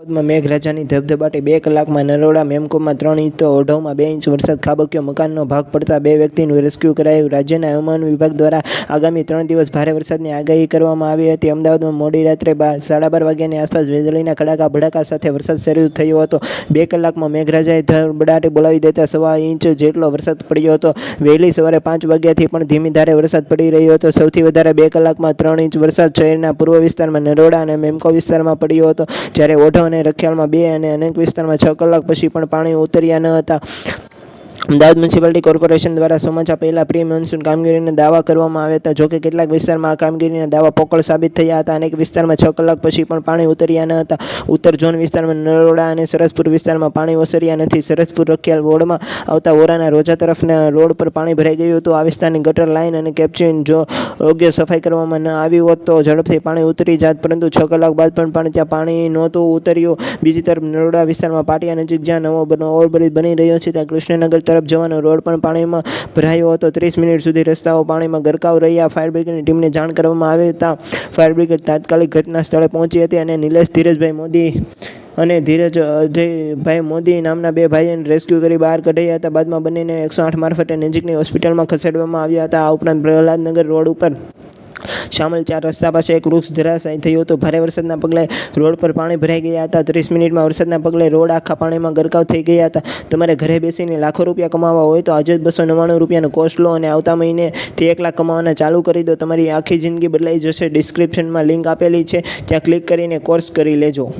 અમદાવાદમાં મેઘરાજાની ધબધબાટી બે કલાકમાં નરોડા મેમકોમાં ત્રણ ઇંચ તો ઓઢવમાં બે ઇંચ વરસાદ ખાબક્યો મકાનનો ભાગ પડતા બે વ્યક્તિનું રેસ્ક્યુ કરાયું. રાજ્યના હવામાન વિભાગ દ્વારા આગામી ત્રણ દિવસ ભારે વરસાદની આગાહી કરવામાં આવી હતી. અમદાવાદમાં મોડી રાત્રે બાર સાડા બાર વાગ્યાની આસપાસ વીજળીના કડાકા ભડાકા સાથે વરસાદ શરૂ થયો હતો. બે કલાકમાં મેઘરાજાએ ધબડાટી બોલાવી દેતા સવા ઇંચ જેટલો વરસાદ પડ્યો હતો. વહેલી સવારે પાંચ વાગ્યાથી પણ ધીમી ધારે વરસાદ પડી રહ્યો હતો. સૌથી વધારે બે કલાકમાં ત્રણ ઇંચ વરસાદ શહેરના પૂર્વ વિસ્તારમાં નરોડા અને મેમકો વિસ્તારમાં પડ્યો હતો. જ્યારે ઓઢવ અને રખિયાલમાં બે અને અનેક વિસ્તારમાં છ કલાક પછી પણ પાણી ઉતર્યા ન હતા. અમદાવાદ મ્યુનિસિપાલિટી કોર્પોરેશન દ્વારા સોમાચા પહેલા પ્રી મોન્સૂન કામગીરીના દાવા કરવામાં આવ્યા હતા, જોકે કેટલાક વિસ્તારમાં આ કામગીરીના દાવા પોકળ સાબિત થયા હતા અનેક વિસ્તારમાં છ કલાક પછી પણ પાણી ઉતર્યા ન હતા. ઉત્તર ઝોન વિસ્તારમાં નરોડા અને સરસપુર વિસ્તારમાં પાણી ઓસર્યા નથી. સરસપુર રખિયાલ વોર્ડમાં આવતા વોરાના રોજા તરફના રોડ પર પાણી ભરાઈ ગયું હતું. આ વિસ્તારની ગટર લાઇન અને કેપ્ચિન જો યોગ્ય સફાઈ કરવામાં ન આવી હોત તો ઝડપથી પાણી ઉતરી જાત, પરંતુ છ કલાક બાદ પણ પાણી ત્યાં પાણી નહોતું ઉતર્યું. બીજી તરફ નરોડા વિસ્તારમાં પાટિયા નજીક જ્યાં નવો ઓવરબ્રિજ બની રહ્યો છે, ત્યાં કૃષ્ણનગર તરફ જવાનો રોડ પણ પાણીમાં ભરાયો હતો. ત્રીસ મિનિટ સુધી રસ્તાઓ પાણીમાં ગરકાવ રહ્યા. ફાયર બ્રિગેડની ટીમને જાણ કરવામાં આવી હતા. ફાયર બ્રિગેડ તાત્કાલિક ઘટના સ્થળે પહોંચી હતી અને નિલેશ ધીરજભાઈ મોદી અને ધીરજ અજયભાઈ મોદી નામના બે ભાઈઓને રેસ્ક્યુ કરી બહાર કઢાયા હતા. બાદમાં બંનેને એકસો આઠ મારફતે નજીકની હોસ્પિટલમાં ખસેડવામાં આવ્યા હતા. આ ઉપરાંત પ્રહલાદનગર રોડ ઉપર શામલ ચાર રસ્તા પાસે એક વૃક્ષ ધરાશાયી થયું હતું. ભારે વરસાદના પગલે રોડ પર પાણી ભરાઈ ગયા હતા. ત્રીસ મિનિટમાં વરસાદના પગલે રોડ આખા પાણીમાં ગરકાવ થઈ ગયા હતા. તમારે ઘરે બેસીને લાખો રૂપિયા કમાવા હોય તો આજે જ બસો નવ્વાણું રૂપિયાનો કોર્સ લો અને આવતા મહિને તે એક લાખ કમાવાના ચાલુ કરી દો. તમારી આખી જિંદગી બદલાઈ જશે. ડિસ્ક્રિપ્શનમાં લિંક આપેલી છે. ત્યાં ક્લિક કરીને કોર્સ કરી લેજો.